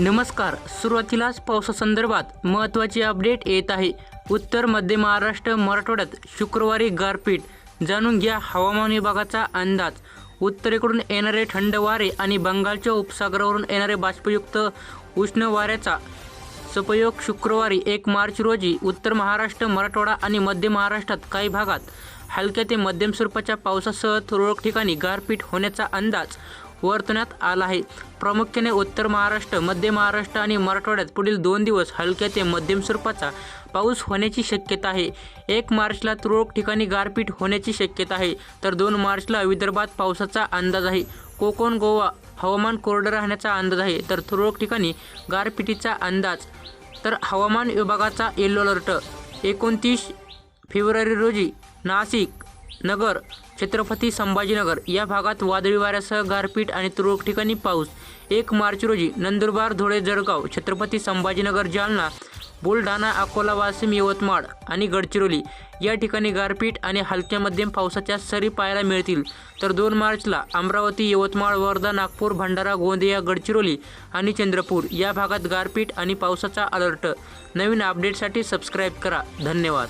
नमस्कार. सुरुवातीलाच पावसासंदर्भात महत्त्वाची अपडेट येत आहे. उत्तर मध्य महाराष्ट्र मराठवाड्यात शुक्रवारी गारपीट. जाणून घ्या हवामान विभागाचा अंदाज. उत्तरेकडून येणारे थंड वारे आणि बंगालच्या उपसागरावरून येणारे बाष्पयुक्त उष्ण वाऱ्याचा सपयोग शुक्रवारी एक मार्च रोजी उत्तर महाराष्ट्र मराठवाडा आणि मध्य महाराष्ट्रात काही भागात हलक्या ते मध्यम स्वरूपाच्या पावसासह तुरळक ठिकाणी गारपीट होण्याचा अंदाज वर्तवण्यात आला आहे. प्रामुख्याने उत्तर महाराष्ट्र मध्य महाराष्ट्र आणि मराठवाड्यात पुढील दोन दिवस हलक्या ते मध्यम स्वरूपाचा पाऊस होण्याची शक्यता आहे. एक मार्चला तुरळक ठिकाणी गारपीट होण्याची शक्यता आहे. तर दोन मार्चला विदर्भात पावसाचा अंदाज आहे. कोकण गोवा हवामान कोरडं राहण्याचा अंदाज आहे. तर तुरळक ठिकाणी गारपिटीचा अंदाज. तर हवामान विभागाचा येलो अलर्ट. एकोणतीस फेब्रुवारी रोजी नाशिक नगर छत्रपती संभाजीनगर या भागात वादळी वाऱ्यासह गारपीट आणि तुरळक ठिकाणी पाऊस. एक मार्च रोजी नंदुरबार धुळे जळगाव छत्रपती संभाजीनगर जालना बुलढाणा अकोला वाशिम यवतमाळ आणि गडचिरोली या ठिकाणी गारपीट आणि हलक्या मध्यम पावसाच्या सरी पाहायला मिळतील. तर दोन मार्चला अमरावती यवतमाळ वर्धा नागपूर भंडारा गोंदिया गडचिरोली आणि चंद्रपूर या भागात गारपीट आणि पावसाचा अलर्ट. नवीन अपडेटसाठी सबस्क्राईब करा. धन्यवाद.